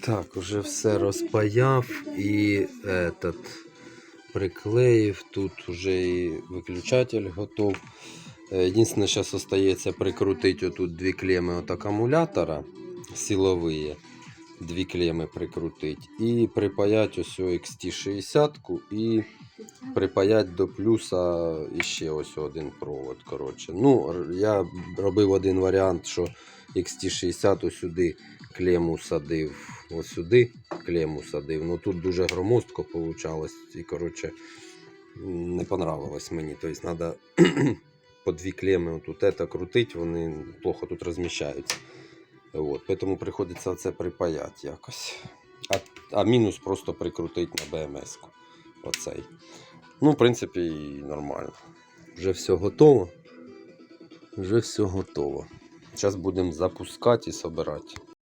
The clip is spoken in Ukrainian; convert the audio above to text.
Так, уже все розпаяв і этот, приклеїв. Тут уже і виключатель готов. Е, Єдине, зараз остається прикрутити отут дві клеми от акумулятора силові. Дві клеми прикрутити. І припаять ось XT60 і припаять до плюса іще ось один провод. Коротше. Ну, я робив один варіант, що XT60 сюди клему садив. Ось сюди клему садив. Ну тут дуже громоздко вийшло. І коротше, не понравилось мені. Тобто треба по дві клеми тут это крутити, вони плохо тут розміщаються. От, поэтому приходиться це припаяти якось. А, а мінус просто прикрутити на БМС. -ку. Оцей. Ну, в принципі, нормально. Вже все готово. Вже все готово. Зараз будемо запускати і собирати.